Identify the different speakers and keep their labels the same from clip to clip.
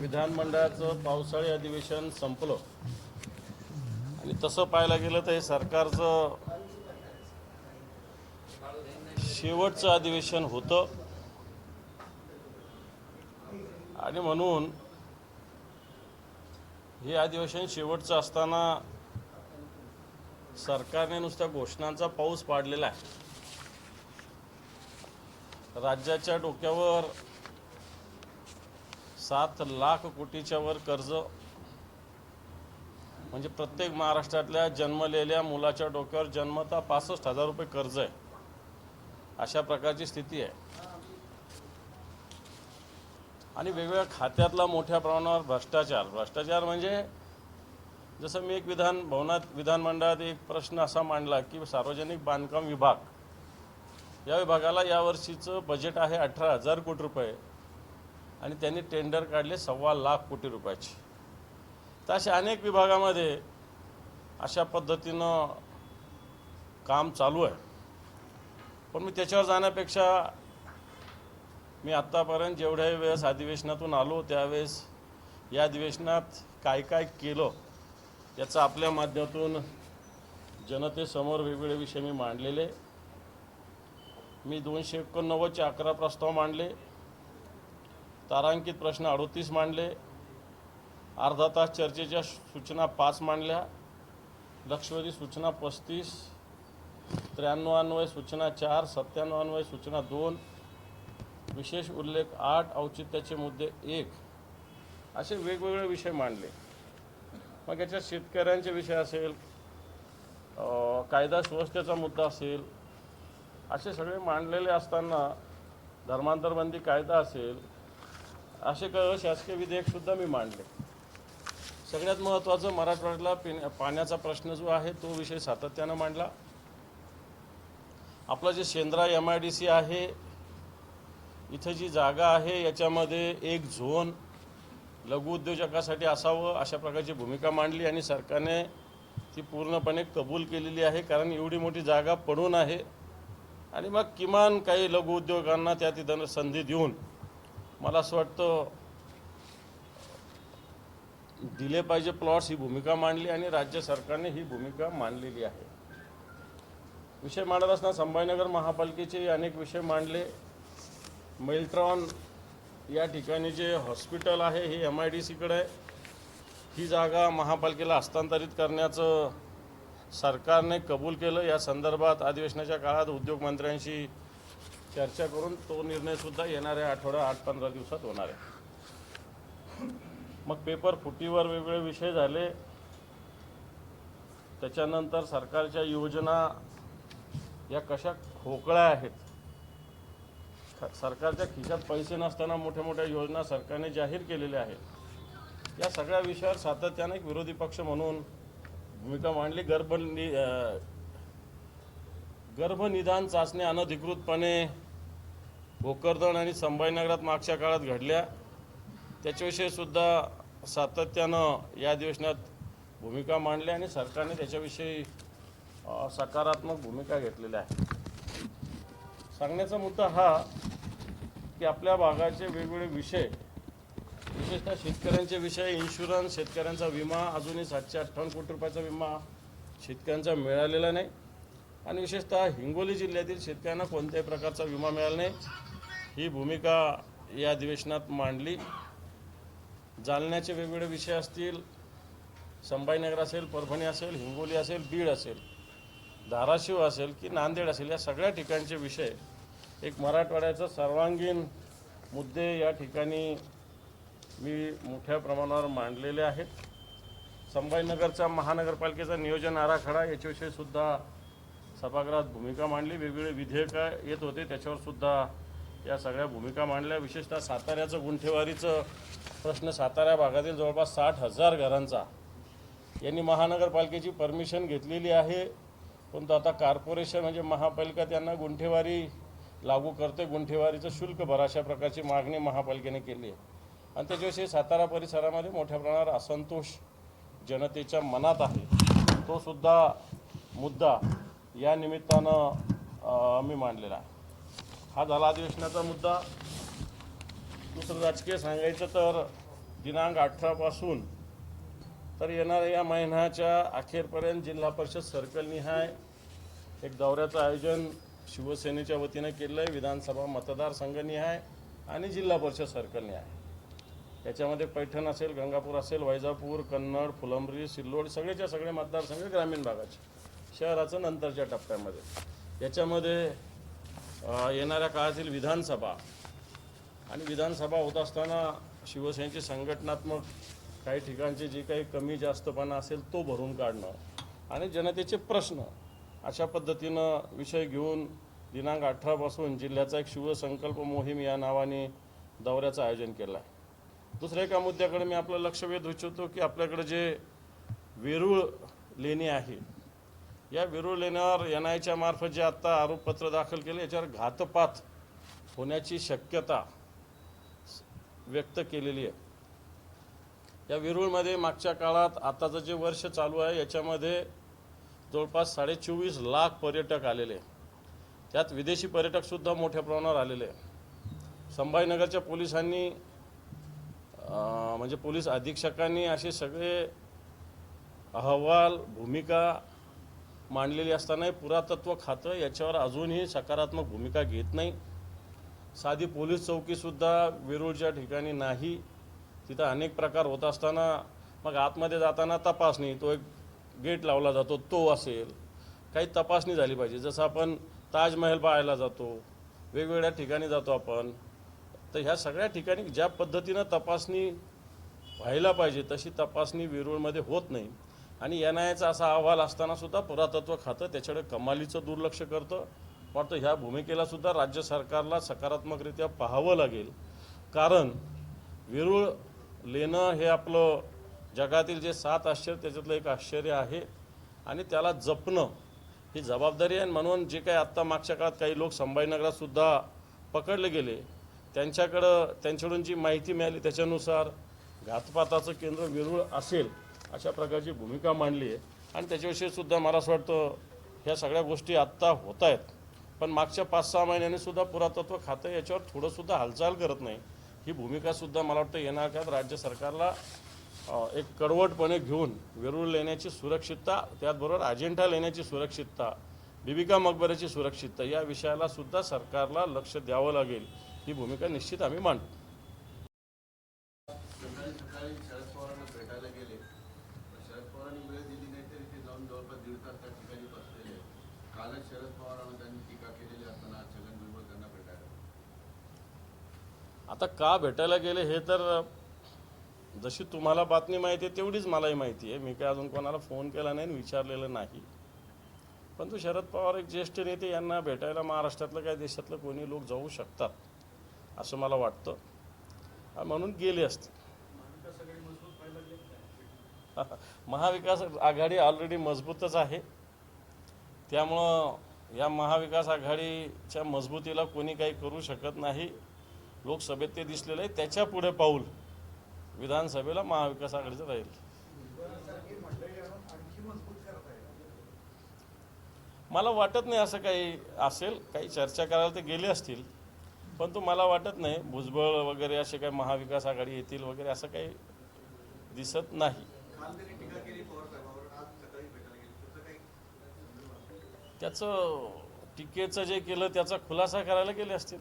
Speaker 1: विधानमंडळाचं पावसाळी अधिवेशन संपलं. आणि तसं पाहायला गेलं तर हे सरकारचं शेवटचं अधिवेशन होतं. आणि म्हणून हे अधिवेशन शेवटचं असताना सरकारने नुसत्या घोषणांचा पाऊस पाडलेला आहे. राज्याच्या डोक्यावर सात लाख कोटीच्या वर कर्ज. म्हणजे प्रत्येक महाराष्ट्रातल्या जन्मलेल्या मुलाच्या डोक्यावर जन्मता पासष्ट हजार रुपये कर्ज आहे. अशा प्रकारची स्थिती आहे. आणि वेगवेगळ्या खात्यातला मोठ्या प्रमाणावर भ्रष्टाचार. भ्रष्टाचार म्हणजे जसं मी एक विधान भवनात विधानमंडळात एक प्रश्न असा मांडला की सार्वजनिक बांधकाम विभाग. या विभागाला यावर्षीचं बजेट आहे अठरा हजार कोटी रुपये. आणि त्यांनी टेंडर काढले सव्वा लाख कोटी रुपयाची. तर अशा अनेक विभागामध्ये अशा पद्धतीनं काम चालू आहे. पण मी त्याच्यावर जाण्यापेक्षा मी आत्तापर्यंत जेवढ्या वेळेस अधिवेशनातून आलो त्यावेळेस या अधिवेशनात काय काय केलं याचं आपल्या माध्यमातून जनतेसमोर वेगवेगळे विषय मी मांडलेले. मी दोनशे एकोणनव्वदचे अकरा प्रस्ताव मांडले. तारांकित प्रश्न अडोतीस मांडले. अर्धा तास चर्चेच्या सूचना पाच मांडल्या. लक्षवेधी सूचना पस्तीस त्र्याण्णव अन्वय सूचना चार सत्त्याण्णव अन्वय सूचना दोन विशेष उल्लेख आठ औचित्याचे मुद्दे एक असे वेगवेगळे विषय मांडले. मग याच्यात शेतकऱ्यांचे विषय असेल कायदा सुव्यवस्थेचा मुद्दा असेल असे सगळे मांडलेले असताना धर्मांतरबंदी कायदा असेल असे क शासकीय विधेयकसुद्धा मी मांडले. सगळ्यात महत्त्वाचं मराठवाड्याला पिण्या पाण्याचा प्रश्न जो आहे तो विषय सातत्यानं मांडला. आपलं जे Shendra M I D C आहे इथं जी जागा आहे याच्यामध्ये एक झोन लघुउद्योजकासाठी असावं अशा प्रकारची भूमिका मांडली आणि सरकारने ती पूर्णपणे कबूल केलेली आहे कारण एवढी मोठी जागा पडून आहे. आणि मग किमान काही लघुउद्योगांना त्या तिथं संधी देऊन मला असं वाटतं दिले पाहिजे प्लॉट्स ही भूमिका मांडली आणि राज्य सरकारने ही भूमिका मांडलेली आहे. विषय मांडत असताना संभाजीनगर महापालिकेचे अनेक विषय मांडले. मेल्ट्रॉन या ठिकाणी जे हॉस्पिटल आहे हे एम आय डी सीकडे आहे ही जागा महापालिकेला हस्तांतरित करण्याचं सरकारने कबूल केलं. या संदर्भात अधिवेशनाच्या काळात उद्योगमंत्र्यांशी चर्चा करून तो निर्णयसुद्धा येणाऱ्या आठवड्या आठ पंधरा दिवसात होणार आहे. मग पेपर फुटीवर वेगवेगळे विषय झाले. त्याच्यानंतर सरकारच्या योजना या कशा खोकळ्या आहेत? सरकारच्या खिशात पैसे नसताना मोठ्या मोठ्या योजना सरकारने जाहीर केलेल्या आहेत. या सगळ्या विषयावर सातत्याने एक विरोधी पक्ष म्हणून भूमिका मांडली. गर्भ गर्भनिदान चाचणी अनधिकृतपणे भोकरदन आणि संभाजीनगरात मागच्या काळात घडल्या. त्याच्याविषयीसुद्धा सातत्यानं या अधिवेशनात भूमिका मांडल्या आणि सरकारने त्याच्याविषयी सकारात्मक भूमिका घेतलेल्या आहे सांगण्याचा मुद्दा हा की आपल्या भागाचे वेगवेगळे विषय विशेषतः शेतकऱ्यांचे विषय इन्शुरन्स शेतकऱ्यांचा विमा अजूनही सातशे अठ्ठावन्न कोटी रुपयाचा विमा शेतकऱ्यांचा मिळालेला नाही. आणि विशेषतः हिंगोली जिल्ह्यातील शेतकऱ्यांना कोणत्याही प्रकारचा विमा मिळाला नाही. ही भूमिका या अधिवेशनात मांडली. जालन्याचे वेगवेगळे विषय असतील संभाजीनगर असेल परभणी असेल हिंगोली असेल बीड असेल धाराशिव असेल की नांदेड असेल या सगळ्या ठिकाणचे विषय एक मराठवाड्याचा सर्वांगीण मुद्दे या ठिकाणी मी मोठ्या प्रमाणावर मांडलेले आहेत. संभाजीनगरचा महानगरपालिकेचा नियोजन आराखडा याच्याविषयीसुद्धा सभागृहात भूमिका मांडली. वेगवेगळे विधेयकं येत होते त्याच्यावरसुद्धा या सगळ्या भूमिका मांडल्या. विशेषतः साताऱ्याचं गुंठेवारीचं प्रश्न सातारा भागातील जवळपास साठ हजार घरांचा. यांनी महानगरपालिकेची परमिशन घेतलेली आहे. परंतु आता कॉर्पोरेशन म्हणजे महापालिका त्यांना गुंठेवारी लागू करते. गुंठेवारीचं शुल्क भरा अशा प्रकारची मागणी महापालिकेने केली आहे. आणि त्याच्याविषयी सातारा परिसरामध्ये मोठ्या प्रमाणावर असंतोष जनतेच्या मनात आहे. तो सुद्धा मुद्दा या निमित्तानं मी मांडलेला आहे. हा झाला अधिवेशनाचा मुद्दा. दुसरं राजकीय सांगायचं तर दिनांक अठरापासून तर येणाऱ्या या महिन्याच्या अखेरपर्यंत जिल्हा परिषद सर्कलनिहाय एक दौऱ्याचं आयोजन शिवसेनेच्या वतीनं केलं आहे. विधानसभा मतदारसंघनिहाय आणि जिल्हा परिषद सर्कलनिहाय याच्यामध्ये पैठण असेल गंगापूर असेल वैजापूर कन्नड फुलंब्री सिल्लोड सगळेच्या सगळे मतदारसंघ ग्रामीण भागाचे शहराचं नंतरच्या टप्प्यामध्ये. याच्यामध्ये येणाऱ्या काळातील विधानसभा. आणि विधानसभा होत असताना शिवसेनेची संघटनात्मक काही ठिकाणचे जे काही कमी जास्तपणा असेल तो भरून काढणं आणि जनतेचे प्रश्न अशा पद्धतीनं विषय घेऊन दिनांक अठरापासून जिल्ह्याचा एक शिवसंकल्प मोहीम या नावाने दौऱ्याचं आयोजन केलं आहे दुसऱ्या एका मुद्द्याकडे मी आपलं लक्ष वेधू इच्छितो की आपल्याकडे जे वेरूळ लेणी आहे या वेरूळ लेण्यावर एन आयच्या मार्फत जे आत्ता आरोपपत्र दाखल केले याच्यावर घातपात होण्याची शक्यता व्यक्त केलेली आहे. या वेरूळमध्ये मागच्या काळात आताचं जे वर्ष चालू आहे याच्यामध्ये जवळपास साडे चोवीस लाख पर्यटक आलेले त्यात विदेशी पर्यटकसुद्धा मोठ्या प्रमाणावर आलेले आहे. संभाजीनगरच्या पोलिसांनी म्हणजे पोलीस अधीक्षकांनी असे सगळे अहवाल भूमिका मांडलेली असतानाही पुरातत्व खातं याच्यावर अजूनही सकारात्मक भूमिका घेत नाही. साधी पोलीस चौकीसुद्धा वेरूळच्या ठिकाणी नाही. तिथं अनेक प्रकार होत असताना मग आतमध्ये जाताना तपासणी तो एक गेट लावला जातो तो असेल. काही तपासणी झाली पाहिजे. जसं आपण ताजमहल पाहायला जातो वेगवेगळ्या ठिकाणी जातो आपण तर ह्या सगळ्या ठिकाणी ज्या पद्धतीनं तपासणी व्हायला पाहिजे तशी तपासणी वेरूळमध्ये होत नाही. आणि एन आयचा असा अहवाल असताना सुद्धा पुरातत्व खातं त्याच्याकडे कमालीचं दुर्लक्ष करतं. वाटतं ह्या भूमिकेला सुद्धा राज्य सरकारला सकारात्मकरित्या पाहावं लागेल. कारण वेरूळ लेणं हे आपलं जगातील जे सात आश्चर्य त्याच्यातलं एक आश्चर्य आहे. आणि त्याला जपणं ही जबाबदारी आहे. म्हणून जे काही आत्ता मागच्या काळात काही लोक संभाजीनगरातसुद्धा पकडले गेले त्यांच्याकडं त्यांच्याकडून जी माहिती मिळाली त्याच्यानुसार घातपाताचं केंद्र वेरूळ असेल. अशा प्रकारची भूमिका मांडली आहे. आणि त्याच्याविषयी सुद्धा मला असं वाटतं ह्या सगळ्या गोष्टी आत्ता होत आहेत. पण मागच्या पाच सहा महिन्यांनी सुद्धा पुरातत्व खातं याच्यावर थोडंसुद्धा हालचाल करत नाही. ही भूमिकासुद्धा मला वाटतं येणार काळात राज्य सरकारला एक कडवटपणे घेऊन वेरूळ लेण्याची सुरक्षितता त्याचबरोबर अजिंठा लेण्याची सुरक्षितता बिबिका मकबऱ्याची सुरक्षितता या विषयाला सुद्धा सरकारला लक्ष द्यावं लागेल. ही भूमिका निश्चित आम्ही मांडतो
Speaker 2: सकाळी सकाळी शरद पवारांना भेटायला गेले पण शरद पवारांनी वेळ दिली नाही तरी ते जाऊन जवळपास दीड तास त्या ठिकाणी बसलेले आहेत. कालच शरद पवारांना त्यांनी टीका केलेली असताना छगन भुजबळ त्यांना भेटायला
Speaker 1: आता का भेटायला गेले हे तर जशी तुम्हाला बातमी माहिती आहे तेवढीच मलाही माहिती आहे. मी काय अजून कोणाला फोन केला नाही आणि विचारलेलं नाही. पण तो शरद पवार एक ज्येष्ठ नेते यांना भेटायला महाराष्ट्रातलं काय देशातलं कोणी लोक जाऊ शकतात असं मला वाटतं. म्हणून गेले असते. महाविकास आघाडी ऑलरेडी मजबूतच आहे. त्यामुळं या महाविकास आघाडीच्या मजबूतीला कोणी काही करू शकत नाही. लोकसभेत ते दिसलेलं आहे. त्याच्या पुढे पाऊल विधानसभेला महाविकास आघाडीचं राहील. मला वाटत नाही असं काही असेल. काही चर्चा करायला ते गेले असतील. पण तो मला वाटत नाही भुजबळ वगैरे असे काही महाविकास आघाडी येतील वगैरे असं काही दिसत नाही. त्याचं टीकेचं जे केलं त्याचा खुलासा करायला गेले असतील.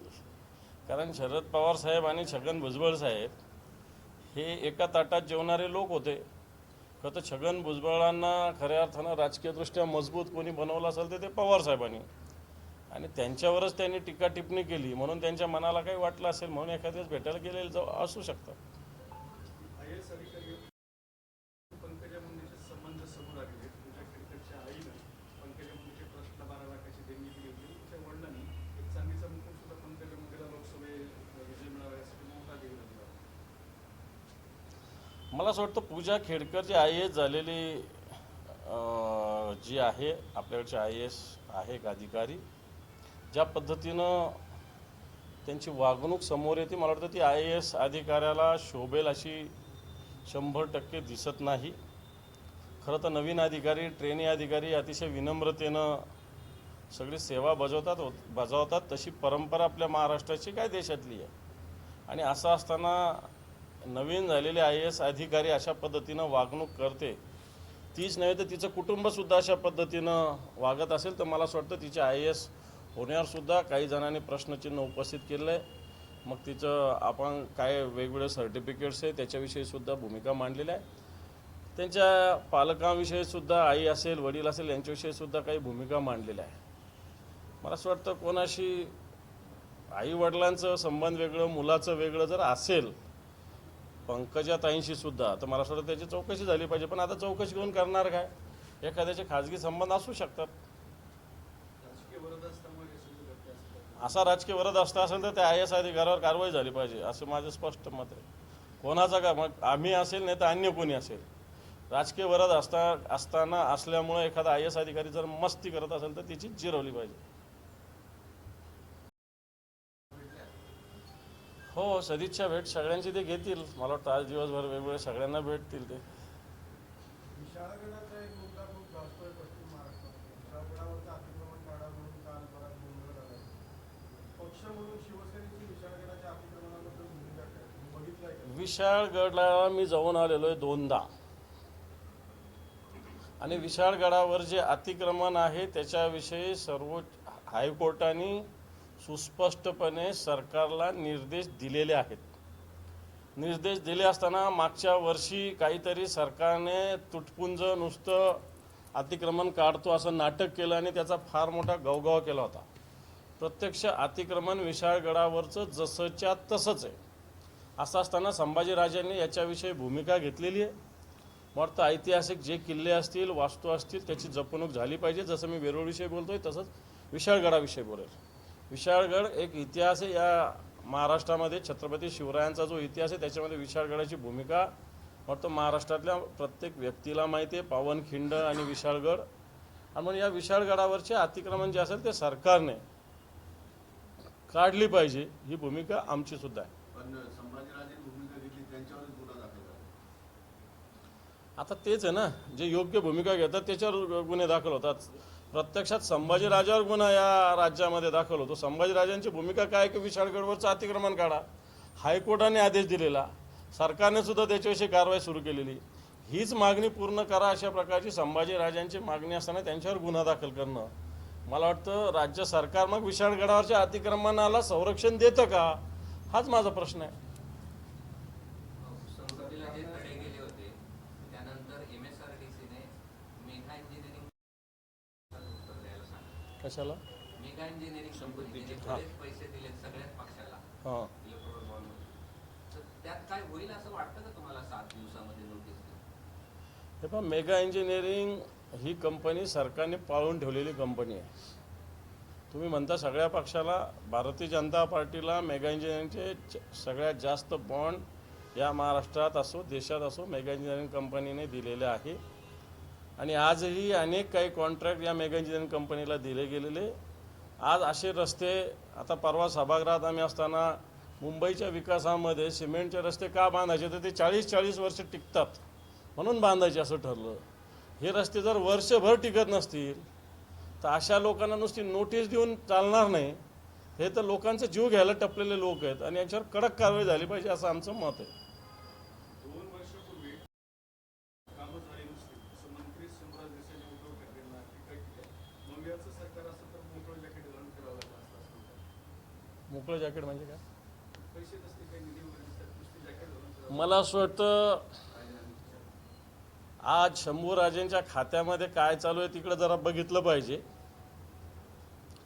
Speaker 1: कारण शरद पवार साहेब आणि छगन भुजबळ साहेब हे एका ताटात जेवणारे लोक होते. खरं तर छगन भुजबळांना खऱ्या अर्थानं राजकीयदृष्ट्या मजबूत कोणी बनवलं असेल तर ते पवार साहेबांनी. आणि त्यांच्यावरच त्यांनी टीका टिप्पणी केली म्हणून त्यांच्या मनाला काही वाटलं असेल म्हणून एखाद्याच भेटायला गेलेलं जाऊ असू शकतं
Speaker 3: आय एस अधिकारी पंकजा मुंडेचे संबंध समोर आलेले तुमच्या क्रिकेटच्या आईनं पंकजा मुंडेचे ट्रस्टला बारा लाखाची देणगी दिली होती तिच्या वडिलांनी एक चांदीचा मुकुट सुद्धा पंकजा मुंडेला लोकसभे विजय मिळावा यासाठी मोठा देणगी दिला
Speaker 1: मला असं वाटतं पूजा खेडकर जी आय एस झालेली जी आहे आपल्याकडची आय एस आहे एक अधिकारी ज्या पद्धतीनं त्यांची वागणूक समोर येते. मला वाटतं ती आय ए एस अधिकाऱ्याला शोभेल अशी शंभर टक्के दिसत नाही. खरं तर नवीन अधिकारी ट्रेनी अधिकारी अतिशय विनम्रतेनं सगळी सेवा बजावतात बजावतात. तशी परंपरा आपल्या महाराष्ट्राची काय देशातली आहे? आणि असं असताना नवीन झालेले आय एस अधिकारी अशा पद्धतीनं वागणूक करते. तीच नव्हे तर तिचं कुटुंबसुद्धा अशा पद्धतीनं वागत असेल तर मला असं वाटतं तिचे आय एस होण्यावरसुद्धा काही जणांनी प्रश्नचिन्ह उपस्थित केलं आहे. मग तिचं आपण काय वेगवेगळे सर्टिफिकेट्स आहे त्याच्याविषयीसुद्धा भूमिका मांडलेल्या आहे. त्यांच्या पालकांविषयीसुद्धा आई असेल वडील असेल यांच्याविषयीसुद्धा काही भूमिका मांडलेल्या आहे मला असं वाटतं कोणाशी आई वडिलांचं संबंध वेगळं मुलाचं वेगळं जर असेल पंकजा ताईंशी सुद्धा. तर मला वाटतं त्याची चौकशी झाली पाहिजे पण आता चौकशी घेऊन करणार काय? एखाद्याचे खाजगी संबंध असू शकतात.
Speaker 3: असा
Speaker 1: राजकीय वरद असता असेल तर त्या आय एस अधिकारावर कारवाई झाली पाहिजे असं माझं स्पष्ट मत आहे. कोणाचा का? मग आम्ही असेल नाही तर अन्य कोणी असेल. राजकीय वरद असता असताना असल्यामुळे एखादा आय एस अधिकारी जर मस्ती करत असेल तर तिची जिरवली पाहिजे. हो सदिच्छा भेट. सगळ्यांची ते घेतील. मला वाटतं आज दिवसभर वेगवेगळे सगळ्यांना भेटतील ते. विशाळगडला मी जाऊन आलेलो आहे दोनदा. आणि विशाळगडावर जे अतिक्रमण आहे त्याच्याविषयी सर्वोच्च हायकोर्टाने सुस्पष्टपणे सरकारला निर्देश दिलेले आहेत. निर्देश दिले असताना मागच्या वर्षी काहीतरी सरकारने तुटपुंज नुसतं अतिक्रमण काढतो असं नाटक केलं आणि त्याचा फार मोठा गवगव केला होता. प्रत्यक्ष अतिक्रमण विशाळगडावरचं जसंच्या तसंच आहे. असं असताना संभाजीराजांनी याच्याविषयी भूमिका घेतलेली आहे. वाटतं ऐतिहासिक जे किल्ले असतील वास्तू असतील त्याची जपणूक झाली पाहिजे. जसं मी वेरूळविषयी बोलतोय तसंच विशाळगडाविषयी बोलेल. विशाळगड एक इतिहास आहे. या महाराष्ट्रामध्ये छत्रपती शिवरायांचा जो इतिहास आहे त्याच्यामध्ये विशाळगडाची भूमिका वाटतं. महाराष्ट्रातल्या प्रत्येक व्यक्तीला माहिती आहे. पावनखिंड आणि विशाळगड. आणि म्हणून या विशाळगडावरचे अतिक्रमण जे असेल ते सरकारने काढली पाहिजे. ही भूमिका आमची सुद्धा आहे. आता तेच आहे ना. जे योग्य भूमिका घेतात त्याच्यावर गुन्हे दाखल होतात. प्रत्यक्षात संभाजीराजावर गुन्हा या राज्यामध्ये दाखल होतो. संभाजीराजांची भूमिका काय की विशाळगडवरचं अतिक्रमण काढा. हायकोर्टाने आदेश दिलेला. सरकारने सुद्धा त्याच्याविषयी कारवाई सुरू केलेली. हीच मागणी पूर्ण करा अशा प्रकारची संभाजीराजांची मागणी असताना त्यांच्यावर गुन्हा दाखल करणं. मला वाटतं राज्य सरकार मग विशाळगडावरच्या अतिक्रमणाला संरक्षण देतं का? हाच माझा प्रश्न आहे
Speaker 4: संसदेला जे तडे गेले होते त्यानंतर एम एस आर डी सीने मेघा इंजिनिअरिंग उत्तर द्यायला सांगितलं
Speaker 1: कशाला?
Speaker 4: मेघा इंजिनिअरिंग कंपनीने बरेच पैसे दिलेत सगळ्याच पक्षाला.
Speaker 1: हां.
Speaker 4: इलेक्ट्रॉन बॉन्डमध्ये तर त्यात काय होईल असं वाटतं का तुम्हाला सात दिवसामध्ये नोटीस देऊन?
Speaker 1: हे पण मेगा इंजिनिअरिंग ही कंपनी सरकारने पाळून ठेवलेली कंपनी आहे. तुम्ही म्हणता सगळ्या पक्षाला भारतीय जनता पार्टीला मेगा इंजिनिअरिंगचे सगळ्यात जास्त बॉन्ड या महाराष्ट्रात असो देशात असो मेगा इंजिनिअरिंग कंपनीने दिलेले आहे. आणि आजही अनेक काही कॉन्ट्रॅक्ट या मेगा इंजिनिअरिंग कंपनीला दिले गेलेले. आज असे रस्ते आता परवा सभागृहात आम्ही असताना मुंबईच्या विकासामध्ये सिमेंटचे रस्ते का बांधायचे तर ते चाळीस चाळीस वर्ष टिकतात. म्हणून बांधायचे असं ठरलं. हे रस्ते जर वर्षभर टिकत नसतील तर अशा लोकांना नुसती नोटीस देऊन चालणार नाही. हे तर लोकांचा जीव घ्यायला टपलेले लोक आहेत आणि याच्यावर कडक कारवाई झाली पाहिजे असं आमचं मत आहे
Speaker 3: दोन वर्षापूर्वी कामं झाली नसतील असं मंत्री शंभराज देसाईंनी उद्धव ठाकरेंना टीका केली आहे. मग याचं सरकार असतं तर मोकळं जॅकेट घालून फिरावं लागलं असतं असं म्हणतात.
Speaker 1: मोकळं जॅकेट म्हणजे काय? मला असं वाटतं आज शंभूराजेंच्या खात्यामध्ये काय चालू आहे तिकडं जरा बघितलं पाहिजे.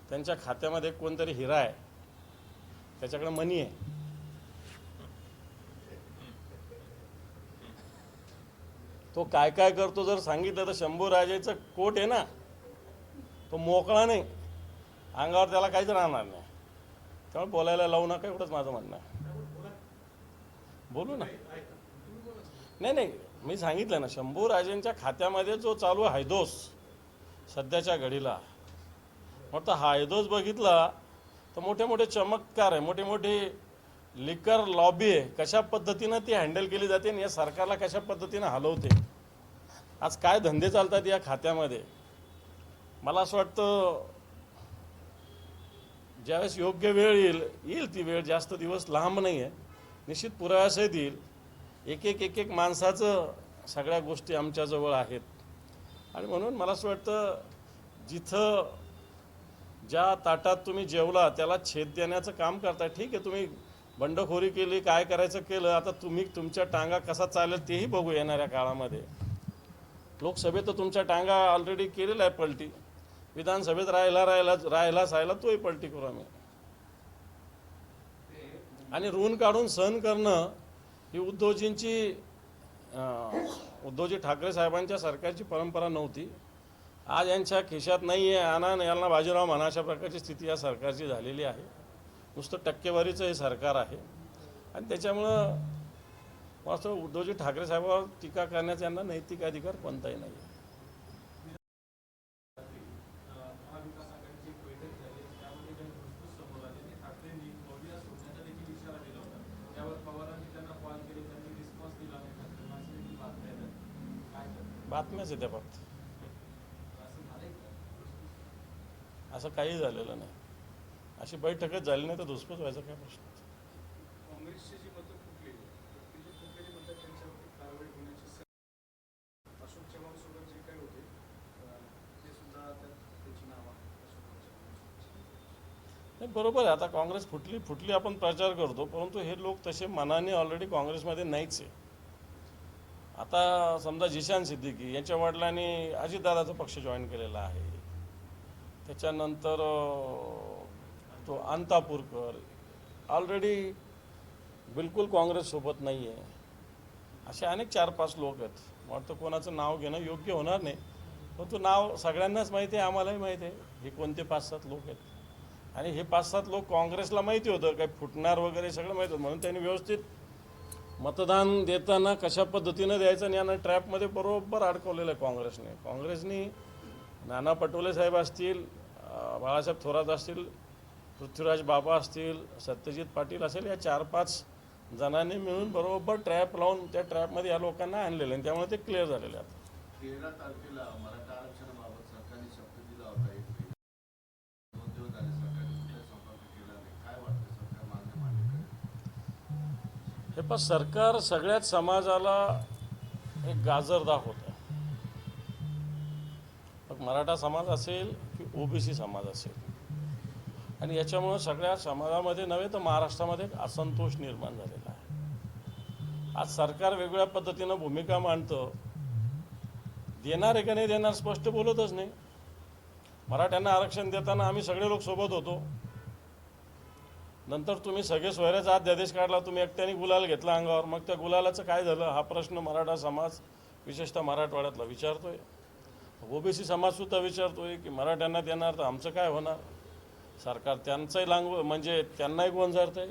Speaker 1: त्यांच्या खात्यामध्ये कोणतरी हिरा आहे. त्याच्याकडे मनी आहे. तो काय काय करतो जर सांगितलं तर शंभूराजेचं कोट आहे ना तो मोकळा नाही. अंगावर त्याला काहीच राहणार नाही. त्यामुळे बोलायला लावू नका एवढंच माझं म्हणणं आहे. बोलू ना. नाही नाही मी सांगितलं ना शंभू राजेंच्या खात्यामध्ये जो चालू हायदोस सध्याच्या घडीला. मग तर हायदोस बघितला तर मोठे मोठे चमत्कार आहे मोठे मोठे लिकर लॉबी आहे. कशा पद्धतीनं ती हँडल केली जाते आणि या सरकारला कशा पद्धतीनं हलवते? आज काय धंदे चालतात या खात्यामध्ये? मला असं वाटतं ज्यावेळेस योग्य वेळ येईल येईल ती वेळ जास्त दिवस लांब नाही आहे निश्चित पुराव्यासहित येईल. एक एक एक एक माणसाचं सगळ्या गोष्टी आमच्याजवळ आहेत. आणि म्हणून मला असं वाटतं जिथं ज्या ताटात तुम्ही जेवला त्याला छेद देण्याचं काम करताय. ठीक आहे तुम्ही बंडखोरी केली काय करायचं केलं आता तुम्ही तुमच्या टांगा कसा चालेल तेही बघू येणाऱ्या काळामध्ये. लोकसभेत तुमच्या टांगा ऑलरेडी केलेला आहे पलटी. विधानसभेत राहायला राहायला राहायला सायला तोही पलटी करू आम्ही. आणि ऋण काढून सहन करणं ही उद्धवजींची उद्धवजी ठाकरे साहेबांच्या सरकारची परंपरा नव्हती. आज यांच्या खिशात नाही आहे आणा यांना बाजीराव म्हणा अशा प्रकारची स्थिती या सरकारची झालेली आहे. नुसतं टक्केवारीचं हे सरकार आहे. आणि त्याच्यामुळं वास्तव उद्धवजी ठाकरे साहेबांवर टीका करण्याचा यांना नैतिक अधिकार कोणताही नाही आहे
Speaker 3: महाविकास आघाडीची एक बैठक झाली त्यामध्ये काही घुसखुस समोर आली आणि ठाकरेंनी मौर्या सोडण्याचा देखील इशारा दिला होता त्यावर पवारांनी त्यांना कॉल केले त्यांनी रिस्पॉन्स दिला नाही ठाकरेंना अशी देखील बातम्या येतात काय
Speaker 1: बातम्याच येत्या फक्त
Speaker 3: असं
Speaker 1: काही झालेलं नाही. अशी बैठकच झाली नाही तर धुसफूस व्हायचा काय प्रश्न? नाही बरोबर आहे. आता काँग्रेस फुटली फुटली आपण प्रचार करतो परंतु हे लोक तसे मनाने ऑलरेडी काँग्रेसमध्ये नाहीच आहे. आता समजा जिशान सिद्दीकी यांच्या वडिलांनी अजितदादाचा पक्ष जॉईन केलेला आहे. त्याच्यानंतर तो अंतापूरकर ऑलरेडी बिलकुल काँग्रेससोबत नाही आहे असे अनेक चार पाच लोक आहेत. वाटतं कोणाचं नाव घेणं योग्य होणार नाही. परंतु नाव सगळ्यांनाच माहिती आहे आम्हालाही माहिती आहे. हे कोणते पाच सात लोक आहेत? आणि हे पाच सात लोक काँग्रेसला माहिती होतं. काही फुटणार वगैरे सगळं माहिती होतं. म्हणून त्यांनी व्यवस्थित मतदान देताना कशा पद्धतीनं द्यायचं आणि यांना ट्रॅपमध्ये बरोबर अडकवलेलं आहे काँग्रेसने. काँग्रेसनी नाना पटोले साहेब असतील बाळासाहेब थोरात असतील पृथ्वीराज बाबा असतील सत्यजित पाटील असेल या चार पाच जणांनी मिळून बरोबर ट्रॅप लावून त्या ट्रॅपमध्ये या लोकांना आणलेलं आहे त्यामुळे ते क्लिअर झालेले आहेत. हे पण सरकार सगळ्याच समाजाला एक गाजर दाखवतं मग मराठा समाज असेल की ओबीसी समाज असेल? आणि याच्यामुळं सगळ्या समाजामध्ये नव्हे तर महाराष्ट्रामध्ये एक असंतोष निर्माण झालेला आहे. आज सरकार वेगवेगळ्या पद्धतीनं भूमिका मांडतं. देणार आहे का नाही देणार स्पष्ट बोलतच नाही. मराठ्यांना आरक्षण देताना आम्ही सगळे लोक सोबत होतो. नंतर तुम्ही सगळे सोयऱ्याचा अध्यादेश काढला तुम्ही एकट्याने गुलाल घेतला अंगावर. मग त्या गुलालाचं काय झालं? हा प्रश्न मराठा समाज विशेषतः मराठवाड्यातला विचारतोय. ओबीसी समाजसुद्धा विचारतोय की मराठ्यांना देणार तर आमचं काय होणार? सरकार त्यांचंही लांग म्हणजे त्यांनाही गोंजारत आहे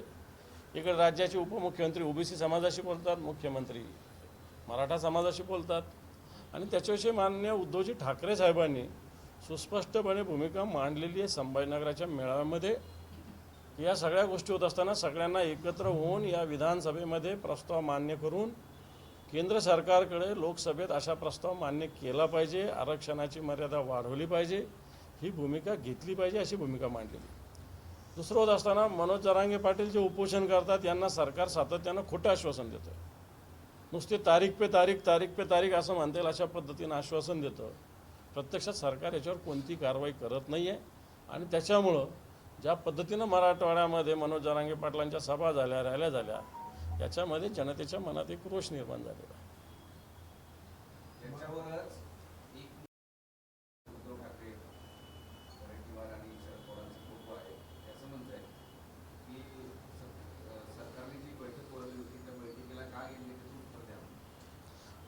Speaker 1: इकडे राज्याचे उपमुख्यमंत्री ओबीसी समाजाशी बोलतात मुख्यमंत्री मराठा समाजाशी बोलतात. आणि त्याच्याविषयी मान्य उद्धवजी ठाकरे साहेबांनी सुस्पष्टपणे भूमिका मांडलेली आहे संभाजीनगराच्या मेळाव्यामध्ये. या सगळ्या गोष्टी होत असताना सगळ्यांना एकत्र होऊन या विधानसभेमध्ये प्रस्ताव मान्य करून केंद्र सरकारकडे लोकसभेत अशा प्रस्ताव मान्य केला पाहिजे आरक्षणाची मर्यादा वाढवली पाहिजे ही भूमिका घेतली पाहिजे अशी भूमिका मांडलेली दुसरं होत असताना मनोज जरांगे पाटील जे उपोषण करतात यांना सरकार सातत्यानं खोटं आश्वासन देतं. नुसते तारीख पे तारीख तारीख पे तारीख असं म्हणता येईल अशा पद्धतीनं आश्वासन देतं. प्रत्यक्षात सरकार याच्यावर कोणती कारवाई करत नाही आहे आणि त्याच्यामुळं ज्या पद्धतीनं मराठवाड्यामध्ये मनोज जरांगे पाटलांच्या सभा झाल्या रॅल्या झाल्या याच्यामध्ये जनतेच्या मनात एक रोष निर्माण झालेला आहे.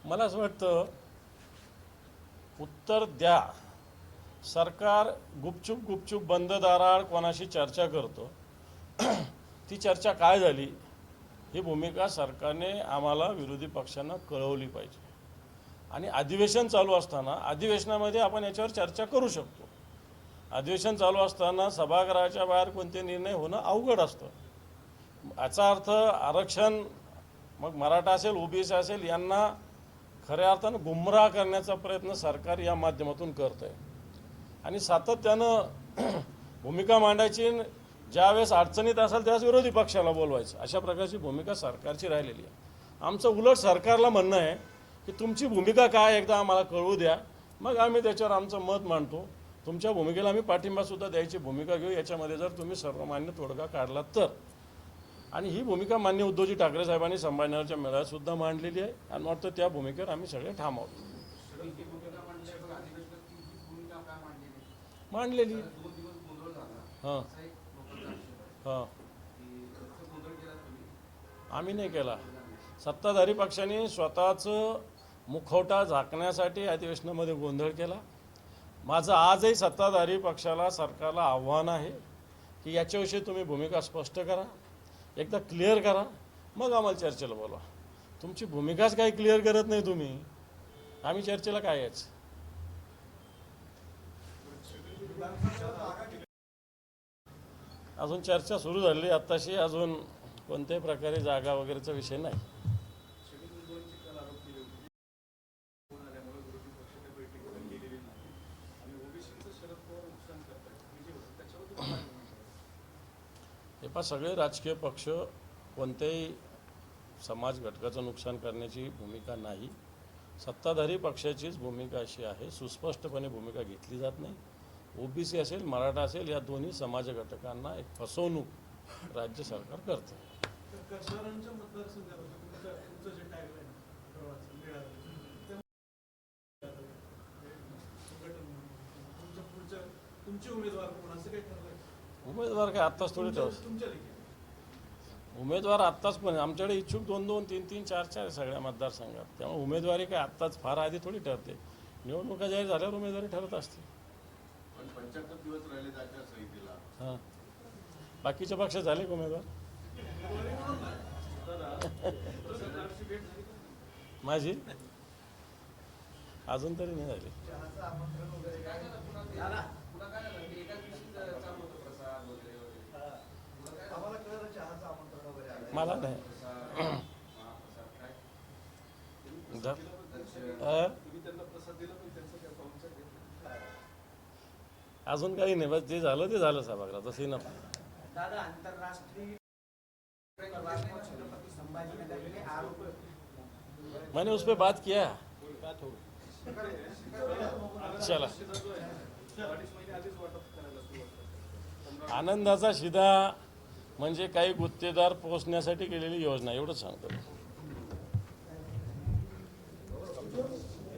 Speaker 1: मला असं वाटतं उत्तर द्या. सरकार गुपचूप गुपचूप बंद दाराआड कोणाशी चर्चा करतो. ती चर्चा काय झाली? ही भूमिका सरकारने आम्हाला विरोधी पक्षांना कळवली पाहिजे. आणि अधिवेशन चालू असताना अधिवेशनामध्ये आपण याच्यावर चर्चा करू शकतो. अधिवेशन चालू असताना सभागृहाच्या बाहेर कोणते निर्णय होणं अवघड असतं. याचा अर्थ आरक्षण मग मराठा असेल ओबीसी असेल यांना खऱ्या अर्थानं गुमराह करण्याचा प्रयत्न सरकार या माध्यमातून करत आहे आणि सातत्यानं भूमिका मांडायची ज्यावेळेस अडचणीत असाल त्यावेळेस विरोधी पक्षाला बोलवायचं. अशा प्रकारची भूमिका सरकारची राहिलेली आहे. आमचं उलट सरकारला म्हणणं आहे की तुमची भूमिका काय एकदा आम्हाला कळवू द्या. मग आम्ही त्याच्यावर आमचं मत मांडतो. तुमच्या भूमिकेला आम्ही पाठिंबासुद्धा द्यायची भूमिका घेऊ. याच्यामध्ये जर तुम्ही सर्वमान्य तोडगा काढला तर. आणि ही भूमिका मान्य उद्धवजी ठाकरे साहेबांनी संभाजीनगरच्या मेळाव्यातसुद्धा मांडलेली आहे. आणि वाटतं त्या भूमिकेवर आम्ही सगळे ठाम आहोत
Speaker 4: ही भूमिका मांडल्यावर अधिवेशनात ती ही भूमिका का मांडली नाही
Speaker 1: मांडलेली. हां. हां. आम्ही नाही केला. सत्ताधारी पक्षाने स्वतःचं मुखवटा झाकण्यासाठी अधिवेशनामध्ये गोंधळ केला. माझं आजही सत्ताधारी पक्षाला सरकारला आव्हान आहे की याच्याविषयी तुम्ही भूमिका स्पष्ट करा. एकदा क्लिअर करा. मग आम्हाला चर्चेला बोलवा. तुमची भूमिकाच काही क्लिअर करत नाही तुम्ही. आम्ही चर्चेला काय यायचं अजून चर्चा सुरू झाली आत्ताशी अजून कोणत्याही प्रकारे जागा वगैरेचा विषय नाही. हे पहा सगळे राजकीय पक्ष कोणत्याही समाज घटकाचं नुकसान करण्याची भूमिका नाही. सत्ताधारी पक्षाचीच भूमिका अशी आहे सुस्पष्टपणे भूमिका घेतली जात नाही. ओबीसी असेल मराठा असेल या दोन्ही समाज घटकांना एक फसवणूक राज्य सरकार करतं.
Speaker 5: उमेदवार
Speaker 1: काय आत्ताच थोडी उमेदवार आत्ताच पण आमच्याकडे इच्छुक दोन दोन तीन तीन चार चार सगळ्या मतदारसंघात. त्यामुळे उमेदवारी काय आत्ताच फार आधी थोडी ठरते. निवडणुका जाहीर झाल्यावर उमेदवारी ठरत असते.
Speaker 2: पंच्याहत्तर दिवस राहिले आचारसंहितेला
Speaker 1: हां. बाकीच्या पक्षात झाले का उमेदवार? माझी? अजून तरी नाही झाली.
Speaker 4: काय झालं पुन्हा ते पुन्हा काय झालं ते एकाच दिवशी चालू होतं प्रसाद वगैरे वगैरे पुन्हा काय झालं?
Speaker 5: आम्हाला कळलं चहाचं आमंत्रण वगैरे आलं
Speaker 1: मला नाही
Speaker 4: प्रसाद महाप्रसाद काय
Speaker 1: जा.
Speaker 4: दर्शन
Speaker 1: अं?
Speaker 3: तुम्ही त्यांना प्रसाद दिला पण त्यांचं काय पाहुणचार घेतला
Speaker 1: अजून काही नाही बस जे झालं ते झालं सभागृहात तसंही ना
Speaker 6: दादा आंतरराष्ट्रीय
Speaker 1: मैंने उस पर बात किया। चला। आनंदाचा शिदा म्हणजे काही गुत्तेदार पोचण्यासाठी केलेली योजना एवढंच सांगतो.